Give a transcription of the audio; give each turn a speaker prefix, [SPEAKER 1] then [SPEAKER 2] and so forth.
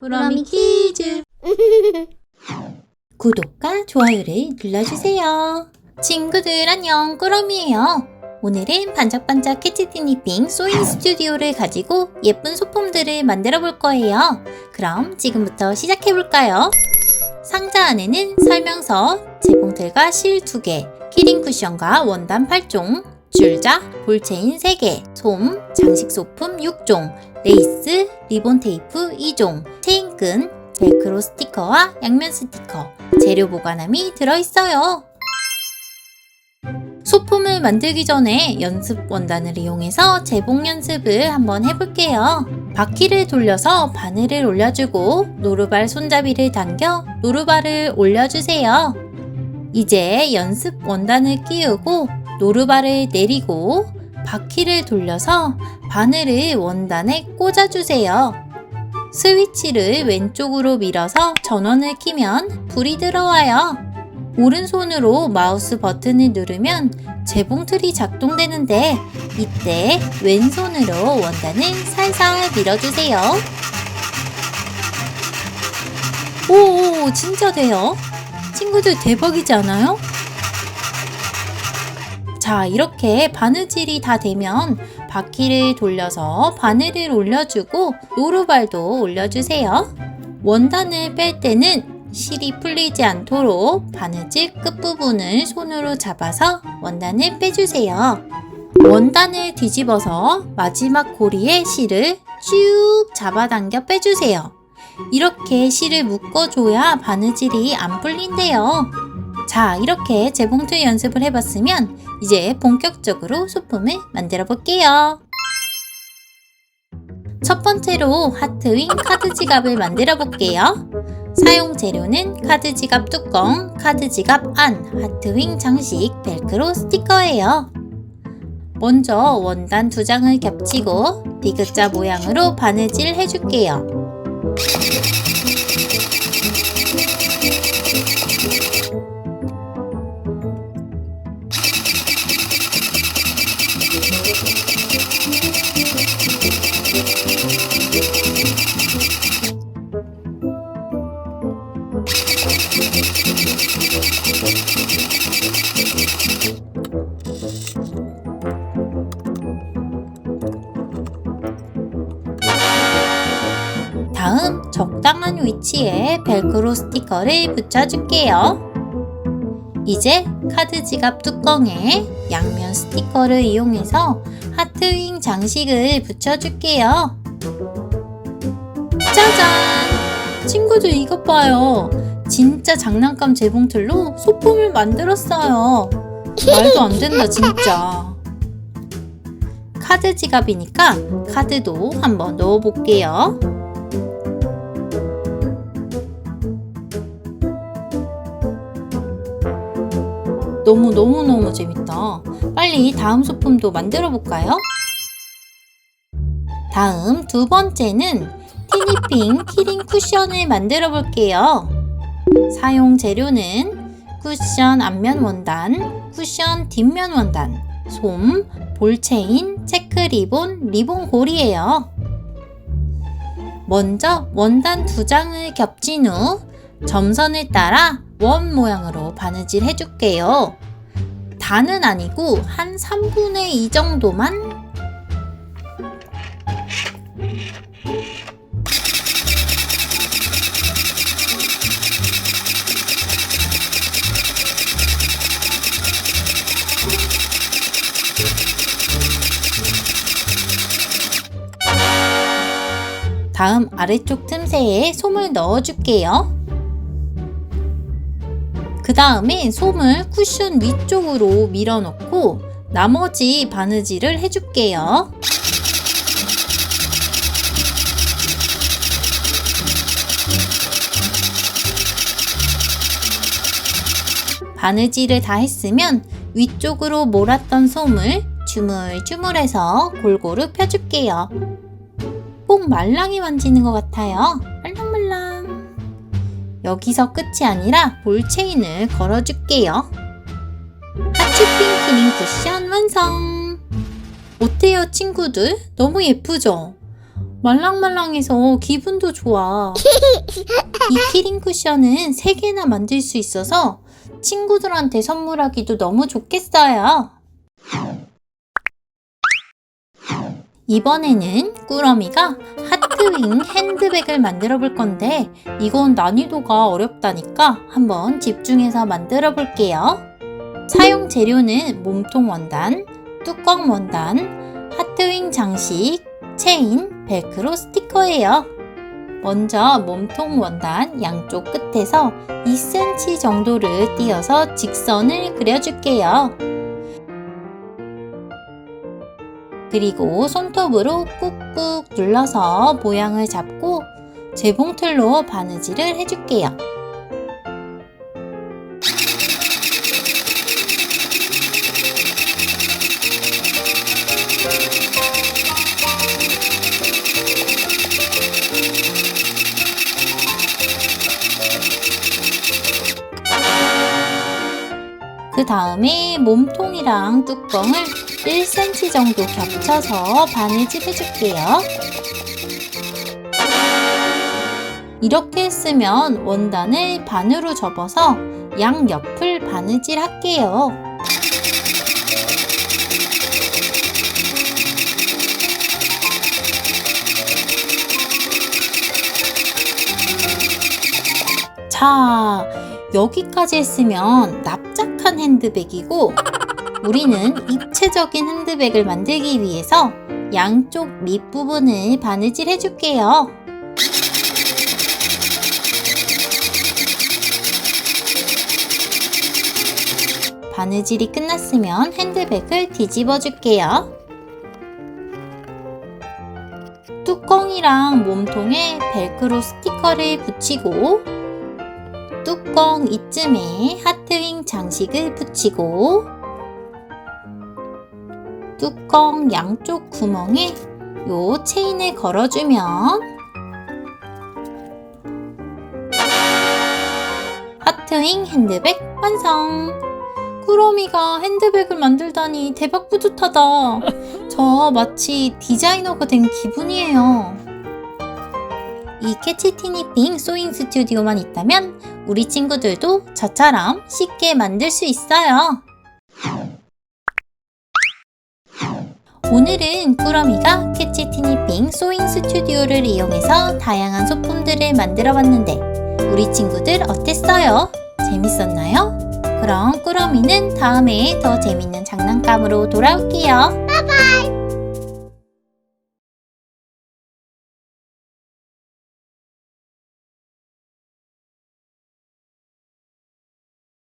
[SPEAKER 1] 꾸러미 키즈 구독과 좋아요를 눌러주세요. 친구들 안녕 꾸러미예요. 오늘은 반짝반짝 캐치티니핑 소잉 스튜디오를 가지고 예쁜 소품들을 만들어 볼 거예요. 그럼 지금부터 시작해 볼까요? 상자 안에는 설명서, 재봉틀과 실 2개, 키링 쿠션과 원단 8종, 줄자, 볼체인 3개, 솜, 장식 소품 6종, 레이스, 리본 테이프 2종, 체인끈, 벨크로 스티커와 양면 스티커, 재료 보관함이 들어있어요. 소품을 만들기 전에 연습 원단을 이용해서 재봉 연습을 한번 해볼게요. 바퀴를 돌려서 바늘을 올려주고 노루발 손잡이를 당겨 노루발을 올려주세요. 이제 연습 원단을 끼우고 노루발을 내리고 바퀴를 돌려서 바늘을 원단에 꽂아주세요. 스위치를 왼쪽으로 밀어서 전원을 키면 불이 들어와요. 오른손으로 마우스 버튼을 누르면 재봉틀이 작동되는데 이때 왼손으로 원단을 살살 밀어주세요. 오, 진짜 돼요. 친구들 대박이지 않아요? 자, 이렇게 바느질이 다 되면 바퀴를 돌려서 바늘을 올려주고 노루발도 올려주세요. 원단을 뺄 때는 실이 풀리지 않도록 바느질 끝부분을 손으로 잡아서 원단을 빼주세요. 원단을 뒤집어서 마지막 고리에 실을 쭉 잡아당겨 빼주세요. 이렇게 실을 묶어줘야 바느질이 안 풀린대요. 자, 이렇게 재봉틀 연습을 해봤으면 이제 본격적으로 소품을 만들어 볼게요. 첫 번째로 하트윙 카드 지갑을 만들어 볼게요. 사용 재료는 카드 지갑 뚜껑, 카드 지갑 안, 하트윙 장식, 벨크로 스티커예요. 먼저 원단 두 장을 겹치고 디귿자 모양으로 바느질 해줄게요. 다음 적당한 위치에 벨크로 스티커를 붙여줄게요. 이제 카드 지갑 뚜껑에 양면 스티커를 이용해서 하트윙 장식을 붙여줄게요. 짜잔! 친구들 이것 봐요. 진짜 장난감 재봉틀로 소품을 만들었어요. 말도 안 된다, 진짜. 카드 지갑이니까 카드도 한번 넣어볼게요. 너무 너무 너무 재밌다. 빨리 다음 소품도 만들어 볼까요? 다음 두 번째는 티니핑 키링 쿠션을 만들어 볼게요. 사용 재료는 쿠션 앞면 원단, 쿠션 뒷면 원단, 솜, 볼체인, 체크 리본, 리본 고리예요. 먼저 원단 두 장을 겹친 후 점선을 따라 원 모양으로 바느질 해줄게요. 다는 아니고 한 3분의 2 정도만 다음 아래쪽 틈새에 솜을 넣어줄게요. 그 다음에 솜을 쿠션 위쪽으로 밀어넣고 나머지 바느질을 해줄게요. 바느질을 다 했으면 위쪽으로 몰았던 솜을 주물주물해서 골고루 펴줄게요. 꼭 말랑이 만지는 것 같아요. 말랑말랑. 여기서 끝이 아니라 볼체인을 걸어줄게요. 하츄핑 키링 쿠션 완성! 어때요, 친구들? 너무 예쁘죠? 말랑말랑해서 기분도 좋아. 이 키링 쿠션은 3개나 만들 수 있어서 친구들한테 선물하기도 너무 좋겠어요. 이번에는 꾸러미가 하트윙 핸드백을 만들어 볼 건데 이건 난이도가 어렵다니까 한번 집중해서 만들어 볼게요. 사용 재료는 몸통 원단, 뚜껑 원단, 하트윙 장식, 체인, 벨크로 스티커예요. 먼저 몸통 원단 양쪽 끝에서 2cm 정도를 띄어서 직선을 그려줄게요. 그리고 손톱으로 꾹꾹 눌러서 모양을 잡고 재봉틀로 바느질을 해줄게요. 그 다음에 몸통이랑 뚜껑을 1cm 정도 겹쳐서 바느질 해줄게요. 이렇게 했으면 원단을 반으로 접어서 양 옆을 바느질 할게요. 자, 여기까지 했으면 납작한 핸드백이고 우리는 입체적인 핸드백을 만들기 위해서 양쪽 밑부분을 바느질 해줄게요. 바느질이 끝났으면 핸드백을 뒤집어 줄게요. 뚜껑이랑 몸통에 벨크로 스티커를 붙이고 뚜껑 이쯤에 하트윙 장식을 붙이고 뚜껑 양쪽 구멍에 요 체인을 걸어주면 하트윙 핸드백 완성! 꾸러미가 핸드백을 만들다니 대박 뿌듯하다. 저 마치 디자이너가 된 기분이에요. 이 캐치티니핑 소잉 스튜디오만 있다면 우리 친구들도 저처럼 쉽게 만들 수 있어요. 오늘은 꾸러미가 캐치 티니핑 소잉 스튜디오를 이용해서 다양한 소품들을 만들어 봤는데 우리 친구들 어땠어요? 재밌었나요? 그럼 꾸러미는 다음에 더 재밌는 장난감으로 돌아올게요. 바이바이!